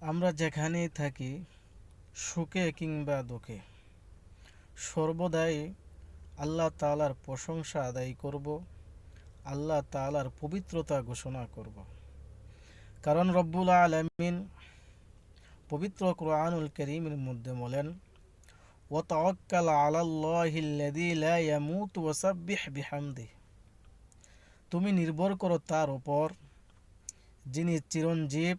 আমরা যেখানেই থাকি, সুখে কিংবা দুঃখে, সর্বদাই আল্লাহ তালার প্রশংসা আদায় করব, আল্লাহ তালার পবিত্রতা ঘোষণা করব। কারণ রব্বুল আলামিন পবিত্র কোরআনুল করিমের মধ্যে বলেন ওয়াতাওয়াক্কাল আলাল্লাহিল্লাযী লা ইয়ামুতু ওয়াসাব্বিহ বিহামদিহি। তুমি নির্ভর করো তার উপর, যিনি চিরঞ্জীব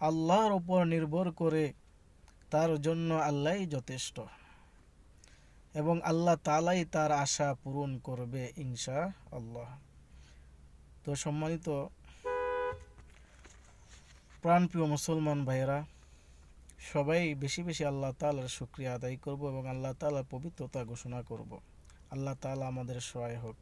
আল্লাহর উপর নির্ভর করে তার জন্য আল্লাহই যথেষ্ট। এবং আল্লাহ তালাই তার আশা পূরণ করবে ইনশা আল্লাহ তো সম্মানিত প্রাণপ্রিয় মুসলমান ভাইয়েরা, সবাই বেশি বেশি আল্লাহ তালার শুক্রিয়া আদায় করব এবং আল্লাহ তালার পবিত্রতা ঘোষণা করব। আল্লাহ তালা আমাদের সহায় হোক।